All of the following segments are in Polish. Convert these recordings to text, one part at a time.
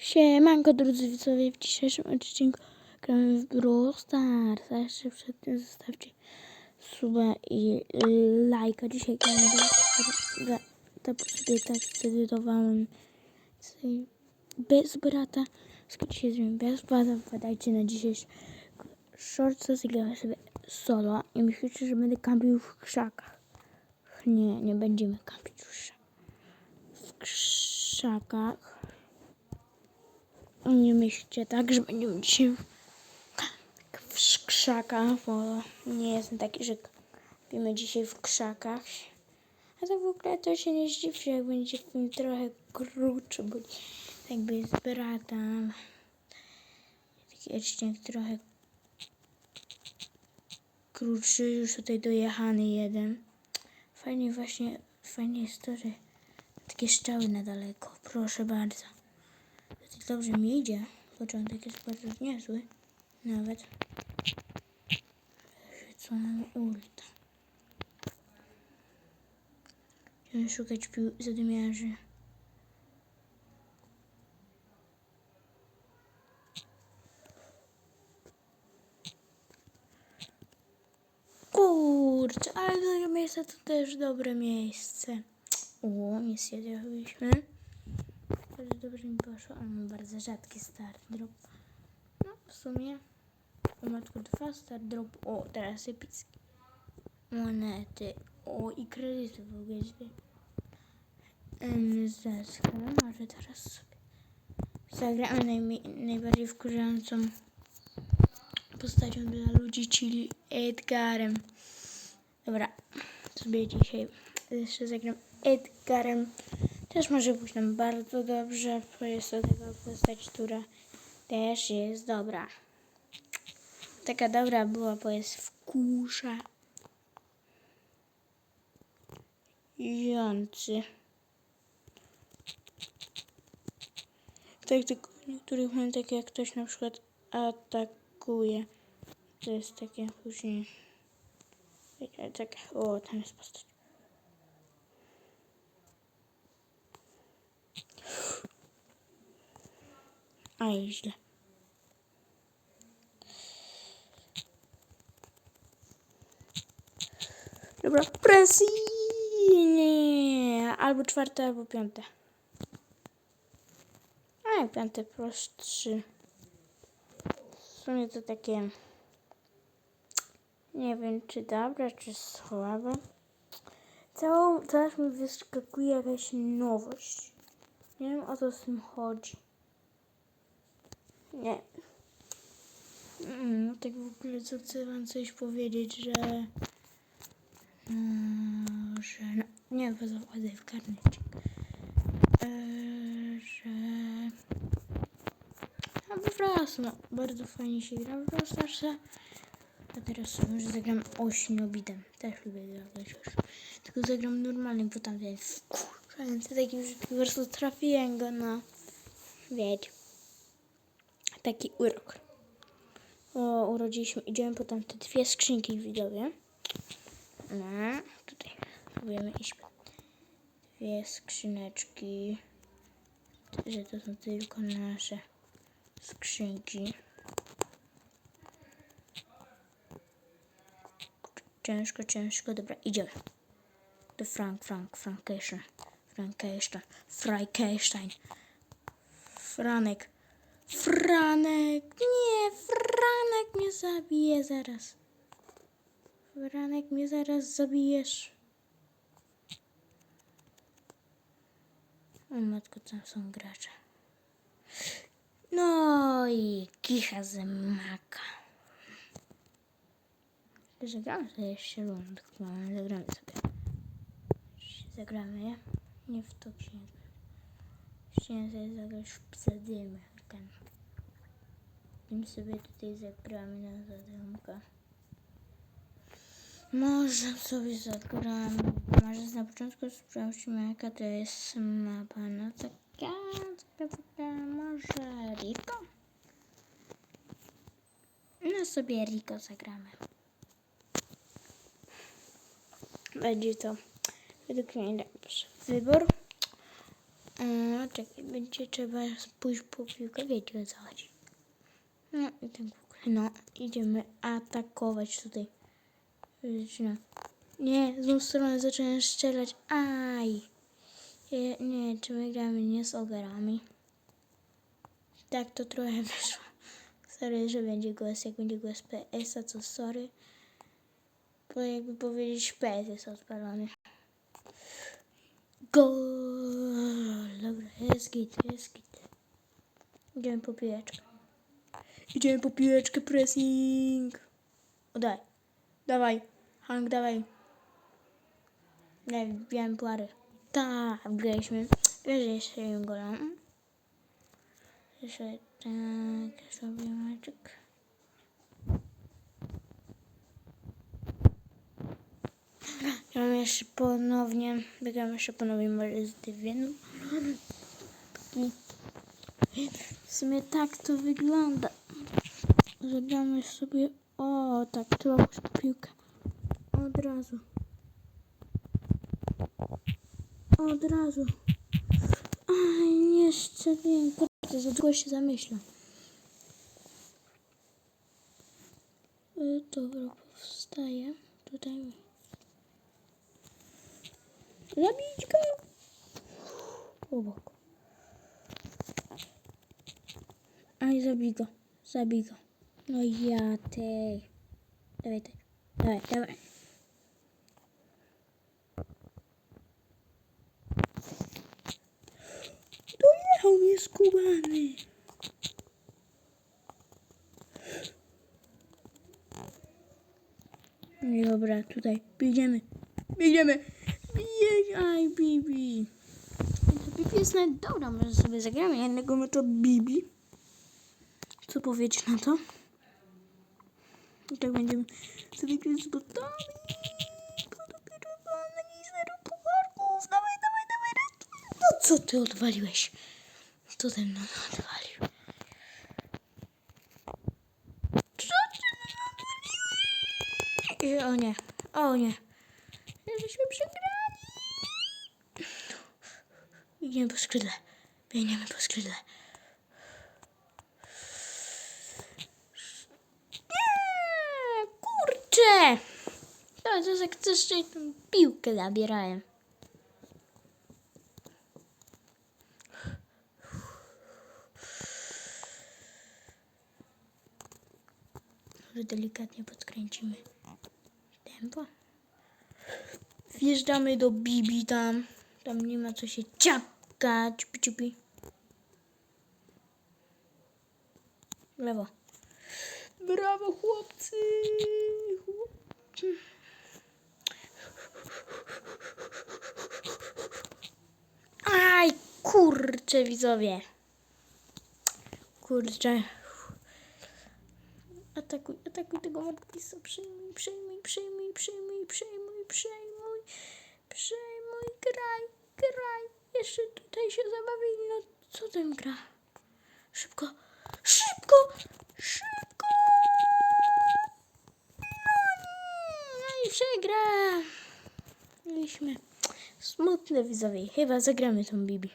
Siemanko drodzy widzowie, w dzisiejszym odcinku gramy w Brawl Stars. A jeszcze przed tym zostawcie suba i lajka. Dzisiaj gramy bez, za, to sobie tak zdecydowałem bez brata. Skoro dzisiaj zrobimy bez brata, wpadajcie na dzisiejszy shortsa i gramy sobie solo. I myślicie, że będę kampił w krzakach. Nie, nie będziemy kampić w krzakach. Nie myślcie tak, że będziemy dzisiaj w, krzakach, bo nie jestem taki, że wiemy dzisiaj w krzakach. A tak w ogóle to się nie zdziwcie, jak będzie film trochę krótszy, bo jakby z bratem. Taki odcinek trochę krótszy, już tutaj dojechany jeden. Fajnie właśnie, fajnie jest to, że takie strzały na daleko. Proszę bardzo. Dobrze mi idzie. Początek jest bardzo niezły. Nawet. Co mam ulta. Chciałem szukać pił zadymiarzy. Kurczę, ale drugie miejsce to też dobre miejsce. O, nie zrobiliśmy. Bardzo dobrze mi poszło, ale mam bardzo rzadki start drop. No, w sumie u matku dwa start drop. O, teraz epicki. Monety. O, i kredyty w ogóle dwie. MZ. Może teraz sobie zagramy najmi- najbardziej wkurzającą postacią dla ludzi, czyli Edgarem. Dobra, sobie dzisiaj jeszcze zagram Edgarem. Też może pójść nam bardzo dobrze, bo jest to taka postać, która też jest dobra. Taka dobra była, bo jest wkurza. Jący. Tak, w niektórych momentach jak ktoś na przykład atakuje, to jest takie później. Tak, tak, o, tam jest postać. A i źle. Dobra, presji! Nie, albo czwarte, albo piąte. A, piąte prostszy. W sumie to takie... Nie wiem, czy dobre, czy słabe. Całą, teraz mi wyskakuje jakaś nowość. Nie wiem, o co z tym chodzi. Nie. Mm, tak w ogóle co chcę wam coś powiedzieć, że... Mm, że... No, nie, bo zakładaj w karnecie. Eee, że... No prostu, no, bardzo fajnie się gra w Starsa. A teraz już zagram ośmiobidem. Też lubię grać już. Tylko zagram normalnie, bo tam jest wkurzający taki, że po prostu trafiłem go na... Wiecie taki urok. O, urodziliśmy, idziemy po tam te dwie skrzynki widzowie. No, tutaj próbujemy iść po dwie skrzyneczki. Że to są tylko nasze skrzynki. Ciężko, ciężko, dobra, idziemy. Do Frank, Frank, Frankenstein, Frankenstein, Frankenstein, Franek. Franek, nie, Franek mnie zabije zaraz. Franek mnie zaraz zabijesz. O matko, tam są gracze. No i kicha z maka. Zagramy sobie jeszcze rundkę. Zagramy sobie. Zagramy, nie? Nie w to księdze. Chciałem sobie zagrać w. Ten. Tym sobie tutaj zagramy na zadymkę. Może sobie zagramy. Może na początku sprawdźmy jaka to jest mapa. No taka, taka, taka, może Rico? No sobie Rico zagramy. Będzie to według mnie najlepszy wybór. O, czekaj, będzie trzeba pójść po piłkę, wiecie o co chodzi. No i tak no, idziemy atakować tutaj. Nie, z tą stronę zacząłem strzelać. Aj! Nie, nie, czy my gramy nie z ogarami? Tak to trochę wyszło. Sorry, że będzie głos, jak będzie głos PS-a, to sorry. Bo jakby powiedzieć PS jest odpalony. Gol! Dobra, jest git, jest git. Idziemy po piłeczkę. Idziemy po piłeczkę, pressing. O, daj. Dawaj. Hank, dawaj. Daj, wbijamy pary. Tak, wgraliśmy. Wiesz, że jeszcze jeden gola. Jeszcze tak, sobie meczek. Gramy jeszcze ponownie. Wygramy jeszcze ponownie może z dywiem. W sumie tak to wygląda. Zagramy sobie. O, tak, trzeba po piłkę. Od razu. Od razu. Aj, nie strzeliłem. Kurde, za długo się zamyśla. Y, Dobra, powstaje. Tutaj. Zabić go! Obok. Aj, zabij go. Zabij go. No ja tej. Dawaj, tej. Dawaj, dawaj. Dojechał mnie skubany. No dobra, tutaj. Biegniemy. Biegniemy. Biegaj, Bibi. Bibi jest nawet dobra. Może sobie zagramy jednego meczu Bibi. Co powiecie na to? Tak będziemy sobie grać z botami. Dawaj, dawaj, dawaj. No co ty odwaliłeś? Co ten no odwalił? Co ty odwaliłeś? O nie, o nie. Żeśmy przegrali. Idziemy po skrzydle. Biegniemy po skrzydle. Nie, kurczę! To jest jak coś tą piłkę zabierałem. Może delikatnie podkręcimy tempo. Wjeżdżamy do Bibi tam. Tam nie ma co się ciapkać. Ciupi, ciupi. Lewo. Kurczę, widzowie. Kurczę. Atakuj, atakuj tego Mortisa. Przejmuj, przejmuj, przejmuj, przejmuj, przejmuj, przejmuj. Przejmuj, graj, graj. Jeszcze tutaj się zabawili. No, co ten gra? Szybko, szybko, szybko! No i przegra. Mieliśmy smutne widzowie. Chyba zagramy tą Bibi.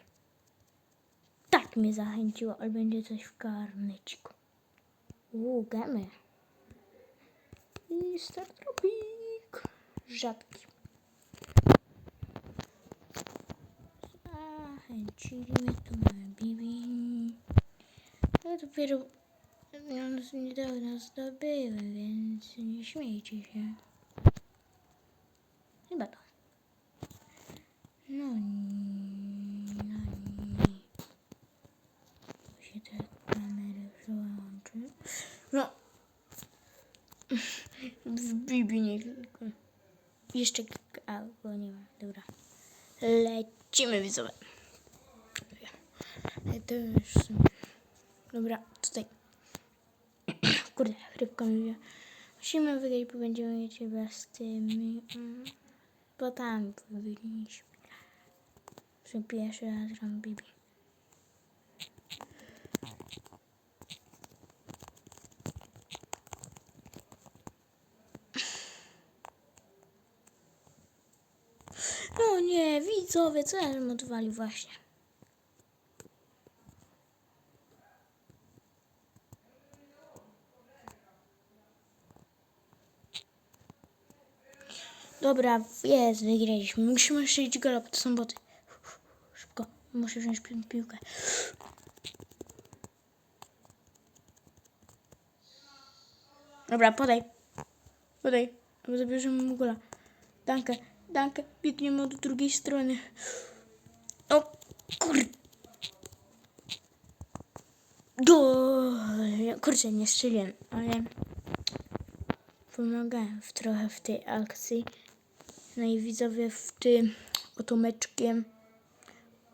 Tak mnie zachęciło, ale będzie coś w karneczku. Uuu, gamy. I Star Tropic. Rzadki. Zachęcili mnie, tu mamy Bibi. Ja dopiero ja nas niedawno zdobyłem, więc nie śmiejcie się. Chyba to. No nie, no nie. Tu się te kamery przełączy. No. W Bibi nie tylko. Jeszcze kilka, a go nie ma. Dobra. Lecimy widzowie. To już. Dobra, tutaj. Kurde, rybka mi. Musimy wygrać, bo będziemy mieć chyba z tymi mm, botami powinniśmy. Że pierwszy raz gram Bibi. Nie, widzowie, co ja bym odwalił właśnie? Dobra, jest, wygraliśmy. Musimy jeszcze iść gola, bo to są boty. Szybko, muszę wziąć pi piłkę. Dobra, podaj. Podaj, bo zabierzemy mu gola. Dankę dankę, biegniemy od drugiej strony. O, kur... Do... Kurczę, nie strzeliłem, ale pomagałem w trochę w tej akcji. No i widzowie w tym oto meczkiem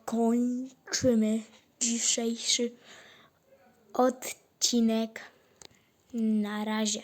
kończymy dzisiejszy odcinek. Na razie.